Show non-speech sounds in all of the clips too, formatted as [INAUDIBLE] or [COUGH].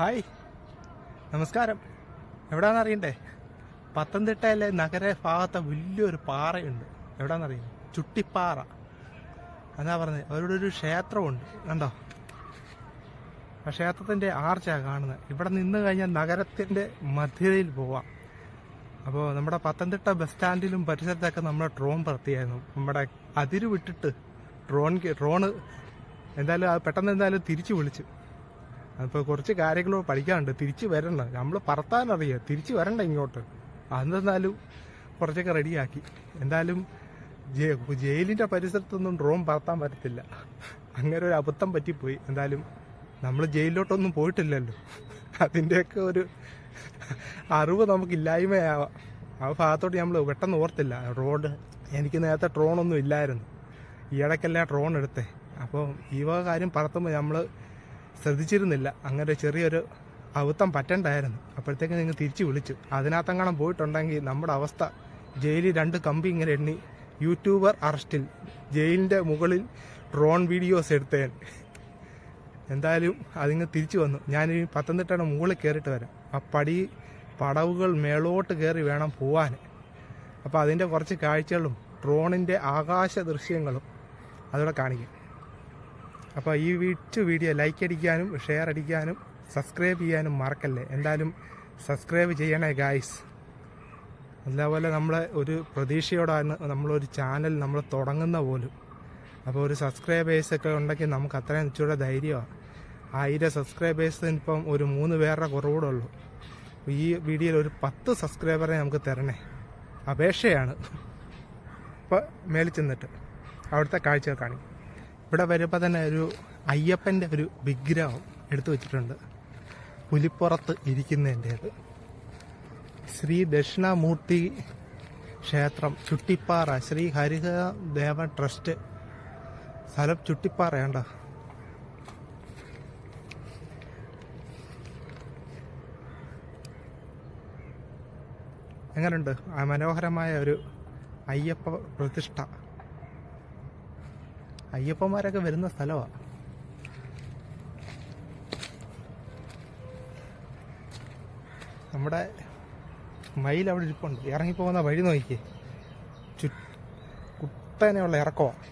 Hi. നമസ്കാരം. എവിടാന്ന് അറിയണ്ടേ പത്തനംതിട്ടയിലെ നഗര ഭാഗത്തെ വലിയൊരു പാറയുണ്ട്. എവിടാന്നറിയും ചുട്ടിപ്പാറ. എന്നാ പറഞ്ഞത് അവരുടെ ഒരു ക്ഷേത്രമുണ്ട്. കണ്ടോ? ആ ക്ഷേത്രത്തിന്റെ ആർച്ചയാണ് കാണുന്നത് ഇവിടെ നിന്ന് കഴിഞ്ഞാൽ നഗരത്തിന്റെ മധ്യതയിൽ പോവാം. അപ്പോൾ നമ്മുടെ പത്തനംതിട്ട ബസ് സ്റ്റാൻഡിലും പരിസരത്തൊക്കെ നമ്മൾ ഡ്രോൺ പറത്തിയായിരുന്നു. നമ്മുടെ അതിര് വിട്ടിട്ട് ഡ്രോൺ ഡ്രോണ് എന്തായാലും പെട്ടെന്ന് എന്തായാലും തിരിച്ചു വിളിച്ചു. അപ്പോൾ കുറച്ച് കാര്യങ്ങൾ പഠിക്കാനുണ്ട്. തിരിച്ചു വരണം നമ്മൾ പറത്താനറിയാം. തിരിച്ചു വരണ്ട ഇങ്ങോട്ട്. അന്നെന്നാലും കുറച്ചൊക്കെ റെഡിയാക്കി. എന്തായാലും ജയ ജയിലിന്റെ പരിസരത്തൊന്നും ഡ്രോൺ പറത്താൻ പറ്റത്തില്ല. അങ്ങനെ ഒരു അബദ്ധം പറ്റിപ്പോയി. എന്തായാലും നമ്മൾ ജയിലിലോട്ടൊന്നും പോയിട്ടില്ലല്ലോ. അതിന്റെയൊക്കെ ഒരു അറിവ് നമുക്കില്ലായ്മയാവാം. ആ ഭാഗത്തോട്ട് നമ്മൾ പെട്ടെന്ന് ഓർത്തില്ല. റോഡ് എനിക്ക് നേരത്തെ ഡ്രോണൊന്നും ഇല്ലായിരുന്നു. ഈ ഇടയ്ക്കല്ല ഡ്രോൺ എടുത്തേ. അപ്പോൾ ഈ വക കാര്യം പറത്തുമ്പോൾ നമ്മൾ ശ്രദ്ധിച്ചിരുന്നില്ല. അങ്ങനെ ചെറിയൊരു അബദ്ധം പറ്റണ്ടായിരുന്നു. അപ്പോഴത്തേക്ക് നിങ്ങൾ തിരിച്ചു വിളിച്ചു. അതിനകത്തങ്ങണം പോയിട്ടുണ്ടെങ്കിൽ നമ്മുടെ അവസ്ഥ ജയിലിൽ രണ്ട് കമ്പി ഇങ്ങനെ എണ്ണി യൂട്യൂബർ അറസ്റ്റിൽ ജയിലിന്റെ മുകളിൽ ഡ്രോൺ വീഡിയോസ് എടുത്തേൻ. എന്തായാലും അതിങ്ങ് തിരിച്ചു വന്നു. ഞാൻ ഈ പത്തനംതിട്ടയുടെ മുകളിൽ കയറിയിട്ട് വരാം. ആ പടി പടവുകൾ മേളോട്ട് കയറി വേണം പോവാൻ. അപ്പോൾ അതിന്റെ കുറച്ച് കാഴ്ചകളും ഡ്രോണിന്റെ ആകാശ ദൃശ്യങ്ങളും അതോടെ കാണിക്കാം. അപ്പോൾ ഈ വീട്ടു വീഡിയോ ലൈക്ക് അടിക്കാനും ഷെയർ അടിക്കാനും സബ്സ്ക്രൈബ് ചെയ്യാനും മറക്കല്ലേ? എന്തായാലും സബ്സ്ക്രൈബ് ചെയ്യണേ ഗായ്സ് അതേപോലെ നമ്മളെ ഒരു പ്രതീക്ഷയോടാണ് നമ്മളൊരു ചാനൽ നമ്മൾ തുടങ്ങുന്ന പോലും. അപ്പോൾ ഒരു സബ്സ്ക്രൈബേഴ്സൊക്കെ ഉണ്ടെങ്കിൽ നമുക്ക് അത്രയും ഇച്ചിരി ധൈര്യമാണ് ആയിരം സബ്സ്ക്രൈബേഴ്സ് ഇപ്പം ഒരു മൂന്ന് പേരുടെ കുറവൂടെ ഉള്ളൂ. ഈ വീഡിയോയിൽ ഒരു പത്ത് സബ്സ്ക്രൈബറെ നമുക്ക് തരണേ. അപേക്ഷയാണ്. അപ്പോൾ മേളിൽ ചെന്നിട്ട് അവിടുത്തെ കാഴ്ചകൾ കാണിക്കും. ഇവിടെ വരുമ്പോൾ തന്നെ ഒരു അയ്യപ്പന്റെ ഒരു വിഗ്രഹം എടുത്തു വച്ചിട്ടുണ്ട്. പുലിപ്പുറത്ത് ഇരിക്കുന്നതിന്റേത്. ശ്രീ ദക്ഷിണാമൂർത്തി ക്ഷേത്രം ചുട്ടിപ്പാറ ശ്രീ ഹരിഹ ദേവ ട്രസ്റ്റ്. സ്ഥലം ചുട്ടിപ്പാറയാണ്ട. എങ്ങനെയുണ്ട് ആ മനോഹരമായ ഒരു അയ്യപ്പ പ്രതിഷ്ഠ. അയ്യപ്പന്മാരൊക്കെ വരുന്ന സ്ഥലമാണ് നമ്മുടെ മയിൽ അവിടെ ഇരിപ്പുണ്ട്. ഇറങ്ങിപ്പോകുന്ന വഴി നോക്കി ചു കുത്തനെയുള്ള ഇറക്കമാണ്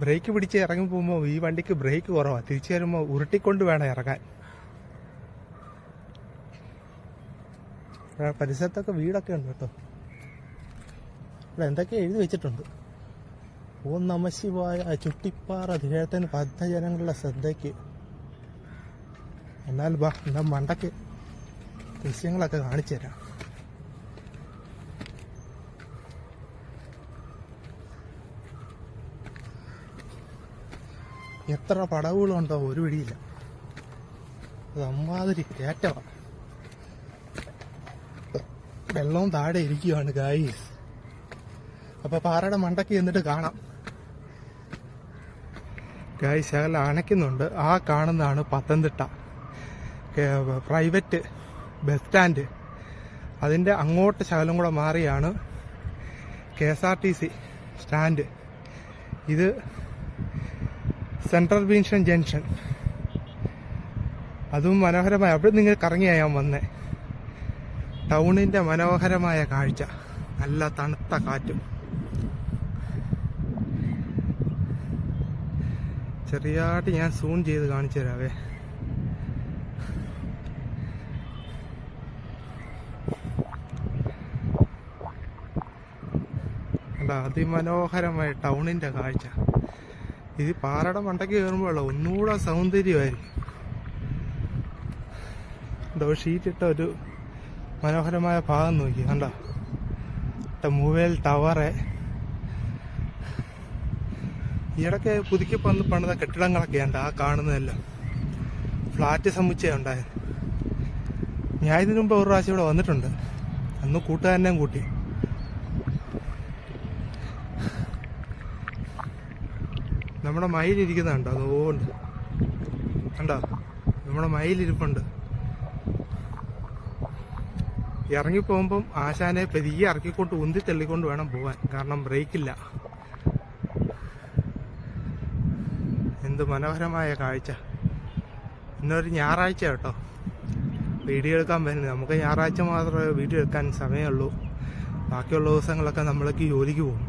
ബ്രേക്ക് പിടിച്ച് ഇറങ്ങി പോകുമ്പോൾ ഈ വണ്ടിക്ക് ബ്രേക്ക് കുറവാണ് തിരിച്ചു വരുമ്പോൾ ഉരുട്ടിക്കൊണ്ട് വേണം ഇറങ്ങാൻ. പരിസരത്തൊക്കെ വീടൊക്കെ ഉണ്ട് കേട്ടോ. ഇവിടെ എന്തൊക്കെ എഴുതി വെച്ചിട്ടുണ്ട്. ഓം നമശിവായ ചുട്ടിപ്പാറ ധീരത്തിന് ഭക്തജനങ്ങളുടെ ശ്രദ്ധയ്ക്ക്. എന്നാൽ ബാ എന്താ മണ്ടയ്ക്ക് ദൃശ്യങ്ങളൊക്കെ കാണിച്ചു തരാം. എത്ര പടവുകളുണ്ടോ ഒരു പിടിയില്ല. അമ്മാതിരി കയറ്റമാണ് വെള്ളവും താഴെ ഇരിക്കുകയാണ് ഗായ്സ് അപ്പൊ പാറയുടെ മണ്ടയ്ക്ക് എന്നിട്ട് കാണാം. ഗായ്സ് അയാൾ അണയ്ക്കുന്നുണ്ട്. ആ കാണുന്നതാണ് പത്തനംതിട്ട. Private bus stand. അതിന്റെ അങ്ങോട്ട് ശകലം കൂടെ മാറിയാണ് K S R T C stand. ഇത് സെൻട്രൽ ബീൻഷൻ ജംഗ്ഷൻ. അതും മനോഹരമായ അവിടെ നിങ്ങൾ കറങ്ങിയാ ഞാൻ വന്നേ. ടൗണിന്റെ മനോഹരമായ കാഴ്ച. നല്ല തണുത്ത കാറ്റും. ചെറിയായിട്ട് ഞാൻ സൂൺ ചെയ്ത് കാണിച്ചു തരാവേ. അല്ല അതിമനോഹരമായ ടൗണിന്റെ കാഴ്ച. ഇത് പാറയുടെ മണ്ടയ്ക്ക് കയറുമ്പോഴുള്ള ഒന്നുകൂടെ സൗന്ദര്യമായിരിക്കും. എന്തോ ഷീറ്റിട്ട ഒരു മനോഹരമായ ഭാഗം നോക്കി. കണ്ടോ? മൂവേൽ ടവറ് ഈയിടയ്ക്ക് പുതുക്കി വന്ന് പണിത കെട്ടിടങ്ങളൊക്കെ ഉണ്ട് ആ കാണുന്നതെല്ലാം. ഫ്ലാറ്റ് സമുച്ചയം ഉണ്ടായത്. ഞാൻ ഇതിനു മുമ്പ് ഒരു പ്രാവശ്യം ഇവിടെ വന്നിട്ടുണ്ട്. അന്ന് കൂട്ടുകാരനെയും കൂട്ടി. നമ്മുടെ മയിലിരിക്കുന്നുണ്ടോ അതുകൊണ്ട് കണ്ടോ? നമ്മുടെ മയിലിരിപ്പുണ്ട്. ഇറങ്ങി പോകുമ്പം ആശാനെ പെരിയെ ഇറക്കിക്കൊണ്ട് ഉന്തി തള്ളിക്കൊണ്ട് വേണം പോവാൻ. കാരണം ബ്രേക്കില്ല. എന്ത് മനോഹരമായ കാഴ്ച. ഇന്നൊരു ഞായറാഴ്ച കേട്ടോ. വീഡിയോ എടുക്കാൻ പറ്റുന്നത് നമുക്ക് ഞായറാഴ്ച മാത്രമേ വീഡിയോ എടുക്കാൻ സമയമുള്ളൂ. ബാക്കിയുള്ള ദിവസങ്ങളൊക്കെ നമ്മളൊക്കെ ജോലിക്ക് പോകും.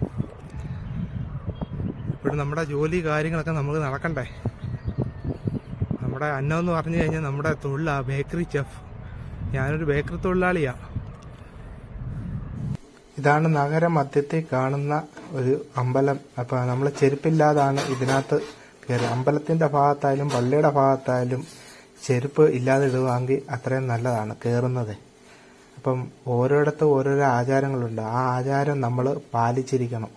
ഇപ്പോഴും നമ്മുടെ ജോലി കാര്യങ്ങളൊക്കെ നമുക്ക് നടക്കണ്ടേ? നമ്മുടെ അന്നം എന്ന് പറഞ്ഞു കഴിഞ്ഞാൽ നമ്മുടെ തൊഴിലാണ് ബേക്കറി ചെഫ്. ഞാനൊരു ബേക്കറി തൊഴിലാളിയാണ് ഇതാണ് നഗര മധ്യത്തിൽ കാണുന്ന ഒരു അമ്പലം. അപ്പൊ നമ്മൾ ചെരുപ്പില്ലാതാണ് ഇതിനകത്ത് കയറി. അമ്പലത്തിന്റെ ഭാഗത്തായാലും പള്ളിയുടെ ഭാഗത്തായാലും ചെരുപ്പ് ഇല്ലാതെ ഇടുവാങ്കിൽ അത്രയും നല്ലതാണ് കയറുന്നത് അപ്പം ഓരോയിടത്തും ഓരോരോ ആചാരങ്ങളുണ്ട്. ആ ആചാരം നമ്മൾ പാലിച്ചിരിക്കണം.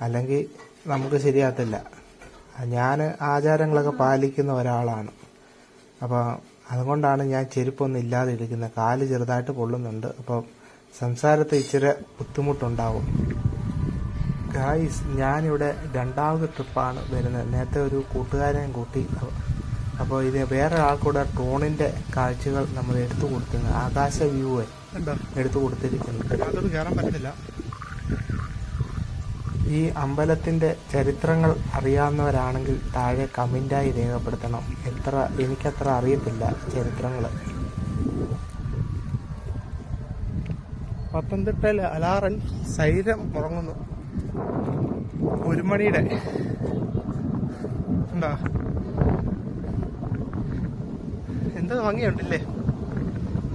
അല്ലെങ്കിൽ നമുക്ക് ശരിയാകത്തില്ല. ഞാൻ ആചാരങ്ങളൊക്കെ പാലിക്കുന്ന ഒരാളാണ്. അപ്പോൾ അതുകൊണ്ടാണ് ഞാൻ ചെരുപ്പൊന്നും ഇല്ലാതെ ഇരിക്കുന്നത്. കാൽ ചെറുതായിട്ട് പൊള്ളുന്നുണ്ട്. അപ്പം സംസാരത്തെ ഇച്ചിരി ബുദ്ധിമുട്ടുണ്ടാവും. ഗായ്സ് ഞാനിവിടെ രണ്ടാമത് ട്രിപ്പാണ് വരുന്നത്. നേരത്തെ ഒരു കൂട്ടുകാരനെയും കൂട്ടി. അപ്പോൾ ഇത് വേറെ ആൾക്കൂടെ ഡ്രോണിന്റെ കാഴ്ചകൾ നമ്മൾ എടുത്തു കൊടുത്തിരുന്നു. ആകാശ വ്യൂ എടുത്തു കൊടുത്തിരിക്കുന്നു. ഈ അമ്പലത്തിന്റെ ചരിത്രങ്ങൾ അറിയാവുന്നവരാണെങ്കിൽ താഴെ കമന്റായി രേഖപ്പെടുത്തണം. എത്ര എനിക്കത്ര അറിയത്തില്ല ചരിത്രങ്ങൾ പത്തനംതിട്ടയിലെ അലാറൻ സൈരം ഉറങ്ങുന്നു. ഒരു മണിയുടെ. എന്താ? എന്താ ഭംഗിയുണ്ടല്ലേ?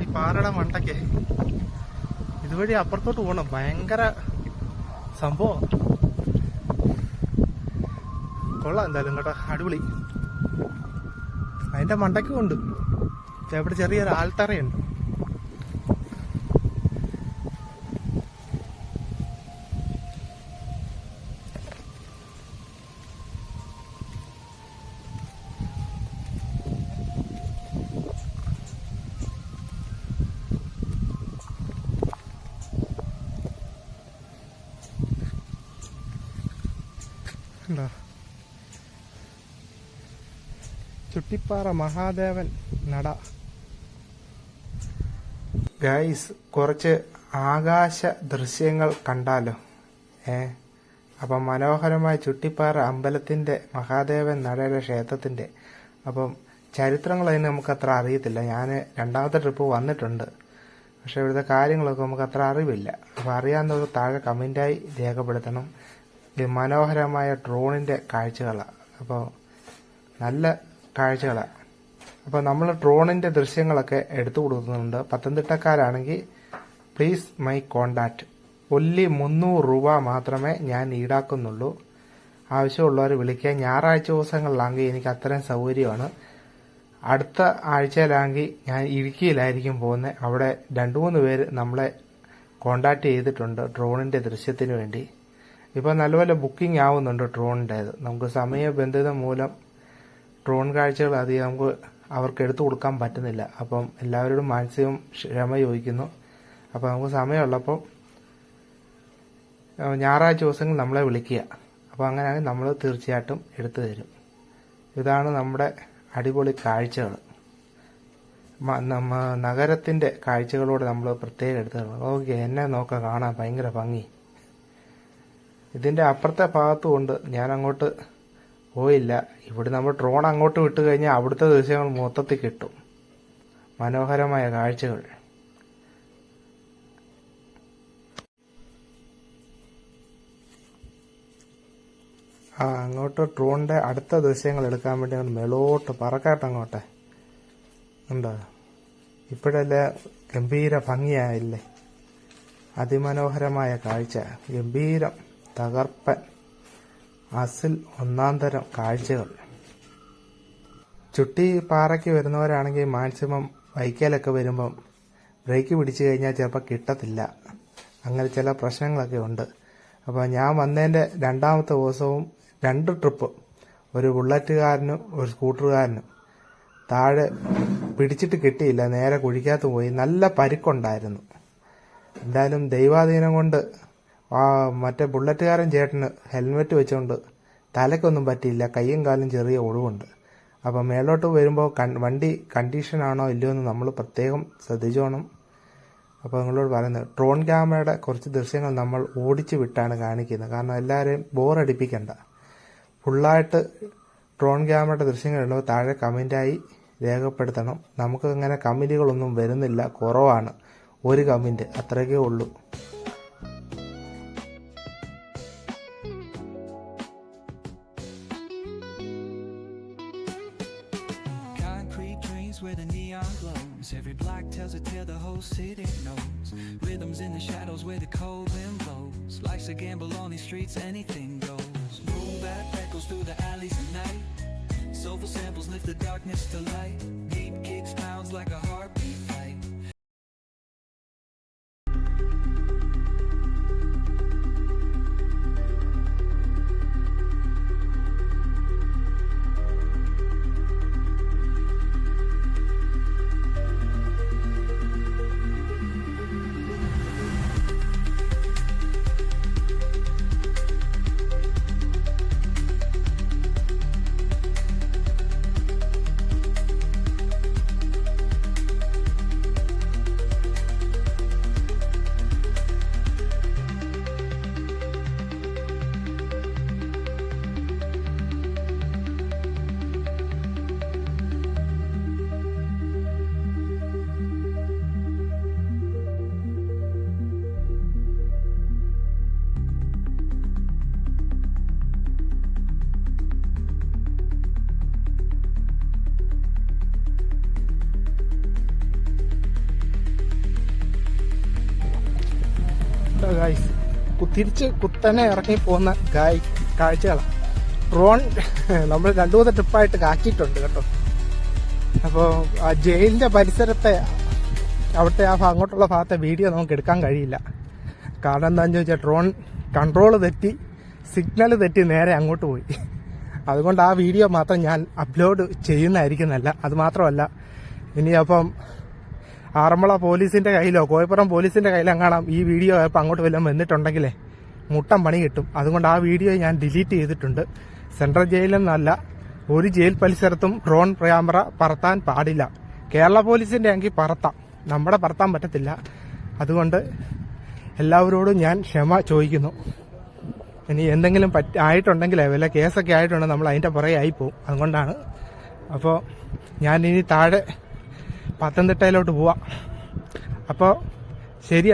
ഈ പാറയുടെ മണ്ടയ്ക്ക്. ഇതുവഴി അപ്പുറത്തോട്ട് പോകണം ഭയങ്കര സംഭവം. കൊള്ളാം എന്തായാലും കേട്ടോ. അടിപൊളി. അതിന്റെ മണ്ടയ്ക്കും ഉണ്ട് ഇവിടെ ചെറിയൊരു ആൽത്തറയുണ്ട്. ഉണ്ടോ? ചുട്ടിപ്പാറ മഹാദേവൻ നട. ഗൈസ് കുറച്ച് ആകാശ ദൃശ്യങ്ങൾ കണ്ടാലോ? ഏ? അപ്പം മനോഹരമായ ചുട്ടിപ്പാറ അമ്പലത്തിന്റെ മഹാദേവൻ നടയുടെ ക്ഷേത്രത്തിന്റെ. അപ്പം ചരിത്രങ്ങൾ അതിന് നമുക്ക് അത്ര അറിയത്തില്ല. ഞാൻ രണ്ടാമത്തെ ട്രിപ്പ് വന്നിട്ടുണ്ട്. പക്ഷേ ഇവിടുത്തെ കാര്യങ്ങളൊക്കെ നമുക്ക് അത്ര അറിവില്ല. അപ്പം അറിയാവുന്നവർ താഴെ കമന്റായി രേഖപ്പെടുത്തണം. മനോഹരമായ ഡ്രോണിന്റെ കാഴ്ചകളാണ് അപ്പോൾ നല്ല കാഴ്ചകളാണ് അപ്പോൾ നമ്മൾ ഡ്രോണിന്റെ ദൃശ്യങ്ങളൊക്കെ എടുത്തു കൊടുക്കുന്നുണ്ട്. പത്തനംതിട്ടക്കാരാണെങ്കിൽ പ്ലീസ് മൈ കോണ്ടാക്ട് ഒല്ലി മുന്നൂറ് രൂപ മാത്രമേ ഞാൻ ഈടാക്കുന്നുള്ളൂ. ആവശ്യമുള്ളവർ വിളിക്കുക. ഞായറാഴ്ച ദിവസങ്ങളിലാണെങ്കിൽ എനിക്ക് അത്രയും സൗകര്യമാണ്. അടുത്ത ആഴ്ചയിലാണെങ്കിൽ ഞാൻ ഇടുക്കിയിലായിരിക്കും പോകുന്നത് അവിടെ രണ്ട് മൂന്ന് പേര് നമ്മളെ കോണ്ടാക്ട് ചെയ്തിട്ടുണ്ട് ഡ്രോണിന്റെ ദൃശ്യത്തിന് വേണ്ടി. ഇപ്പോൾ നല്ലപോലെ ബുക്കിംഗ് ആവുന്നുണ്ട് ഡ്രോണിന്റേത് നമുക്ക് സമയബന്ധിത മൂലം ഡ്രോൺ കാഴ്ചകൾ അധികം നമുക്ക് അവർക്ക് എടുത്തു കൊടുക്കാൻ പറ്റുന്നില്ല. അപ്പം എല്ലാവരോടും മാനസികം ക്ഷമ ചോദിക്കുന്നു. അപ്പോൾ നമുക്ക് സമയമുള്ളപ്പോൾ ഞായറാഴ്ച ദിവസങ്ങൾ നമ്മളെ വിളിക്കുക. അപ്പോൾ അങ്ങനെയാണെങ്കിൽ നമ്മൾ തീർച്ചയായിട്ടും എടുത്തു തരും. ഇതാണ് നമ്മുടെ അടിപൊളി കാഴ്ചകൾ. നഗരത്തിന്റെ കാഴ്ചകളോട് നമ്മൾ പ്രത്യേകം എടുത്തു ഓക്കെ എന്നെ നോക്കാം കാണാൻ ഭയങ്കര ഭംഗി. ഇതിന്റെ അപ്പുറത്തെ ഭാഗത്തും ഉണ്ട്. ഞാൻ അങ്ങോട്ട് പോയില്ല. ഇവിടെ നമ്മൾ ഡ്രോൺ അങ്ങോട്ട് വിട്ട് കഴിഞ്ഞാൽ അവിടുത്തെ ദൃശ്യങ്ങൾ മൊത്തത്തിൽ കിട്ടും. മനോഹരമായ കാഴ്ചകൾ. ആ അങ്ങോട്ട് ഡ്രോണിന്റെ അടുത്ത ദൃശ്യങ്ങൾ എടുക്കാൻ വേണ്ടി അങ്ങോട്ട് മെളോട്ട് പറക്കാട്ട് അങ്ങോട്ടെ. ഉണ്ടോ? ഇപ്പോഴല്ലേ ഗംഭീര ഭംഗിയായില്ലേ? അതിമനോഹരമായ കാഴ്ച. ഗംഭീരം. തകർപ്പൻ അസിൽ ഒന്നാം തരം കാഴ്ചകൾ. ചുട്ടി പാറയ്ക്ക് വരുന്നവരാണെങ്കിൽ മാക്സിമം ബൈക്കിലൊക്കെ വരുമ്പം ബ്രേക്ക് പിടിച്ചു കഴിഞ്ഞാൽ ചിലപ്പോൾ കിട്ടത്തില്ല. അങ്ങനെ ചില പ്രശ്നങ്ങളൊക്കെ ഉണ്ട്. അപ്പോൾ ഞാൻ വന്നതിന്റെ രണ്ടാമത്തെ ദിവസവും രണ്ട് ട്രിപ്പ്. ഒരു ബുള്ളറ്റുകാരനും ഒരു സ്കൂട്ടറുകാരനും. താഴെ പിടിച്ചിട്ട് കിട്ടിയില്ല. നേരെ കുഴിക്കകത്ത് പോയി. നല്ല പരിക്കുണ്ടായിരുന്നു. എന്തായാലും ദൈവാധീനം കൊണ്ട് ആ മറ്റേ ബുള്ളറ്റുകാരൻ ചേട്ടന് ഹെൽമെറ്റ് വെച്ചുകൊണ്ട് തലക്കൊന്നും പറ്റിയില്ല കൈയും കാലും ചെറിയ ഒഴിവുണ്ട് അപ്പം മേലോട്ട് വരുമ്പോൾ വണ്ടി കണ്ടീഷനാണോ ഇല്ലയോ എന്ന് നമ്മൾ പ്രത്യേകം ശ്രദ്ധിച്ചോണം. അപ്പോൾ നിങ്ങളോട് പറയുന്നത് ഡ്രോൺ ക്യാമറയുടെ കുറച്ച് ദൃശ്യങ്ങൾ നമ്മൾ ഓടിച്ചു വിട്ടാണ് കാണിക്കുന്നത്. കാരണം എല്ലാവരെയും ബോറടിപ്പിക്കണ്ട ഫുള്ളായിട്ട് ഡ്രോൺ ക്യാമറയുടെ ദൃശ്യങ്ങൾ ഉള്ളവർ താഴെ കമന്റായി രേഖപ്പെടുത്തണം. നമുക്ക് അങ്ങനെ കമന്റുകളൊന്നും വരുന്നില്ല കുറവാണ്. ഒരു കമന്റ് അത്രയൊക്കെ ഉള്ളൂ. City knows. Rhythms in the shadows where the cold wind blows. Life's a gamble on these streets, anything goes. Boom bap echoes through the alleys at night. Soulful samples lift the darkness to light. Deep kicks pounds like a heartbeat guys തിരിച്ച് കുത്തനെ ഇറങ്ങി പോകുന്ന ഗായ് കാഴ്ചകളാണ് drone [LAUGHS] നമ്മൾ രണ്ടു മൂന്ന് ട്രിപ്പായിട്ട് കാക്കിയിട്ടുണ്ട് കേട്ടോ. അപ്പോൾ ആ ജയിലിന്റെ പരിസരത്തെ അവിടുത്തെ ആ അങ്ങോട്ടുള്ള ഭാഗത്തെ വീഡിയോ നമുക്ക് എടുക്കാൻ കഴിയില്ല. കാരണം എന്താണെന്ന് ചോദിച്ചാൽ ഡ്രോൺ കൺട്രോൾ തെറ്റി സിഗ്നൽ തെറ്റി നേരെ അങ്ങോട്ട് പോയി. അതുകൊണ്ട് ആ വീഡിയോ മാത്രം ഞാൻ അപ്ലോഡ് ചെയ്യുന്നതായിരിക്കുന്നല്ല അത് മാത്രമല്ല ഇനി അപ്പം ആറന്മുള പോലീസിന്റെ കയ്യിലോ കോയപ്പുറം പോലീസിന്റെ കയ്യിലെങ്ങാണം ഈ വീഡിയോ ഇപ്പം അങ്ങോട്ട് വല്ലതും വന്നിട്ടുണ്ടെങ്കിലേ മുട്ടം പണി കിട്ടും. അതുകൊണ്ട് ആ വീഡിയോ ഞാൻ ഡിലീറ്റ് ചെയ്തിട്ടുണ്ട്. സെൻട്രൽ ജയിലെന്നല്ല ഒരു ജയിൽ പരിസരത്തും ഡ്രോൺ ക്യാമറ പറത്താൻ പാടില്ല. കേരള പോലീസിന്റെ ആണെങ്കിൽ പറത്താം. നമ്മുടെ പറത്താൻ പറ്റത്തില്ല. അതുകൊണ്ട് എല്ലാവരോടും ഞാൻ ക്ഷമ ചോദിക്കുന്നു. ഇനി എന്തെങ്കിലും പറ്റ ആയിട്ടുണ്ടെങ്കിലേ വല്ല കേസൊക്കെ ആയിട്ടുണ്ടെങ്കിൽ നമ്മൾ അതിന്റെ പുറകെ ആയിപ്പോവും അതുകൊണ്ടാണ്. അപ്പോൾ ഇനി താഴെ പത്തനംതിട്ടയിലോട്ട് പോവാം. അപ്പോൾ ശരി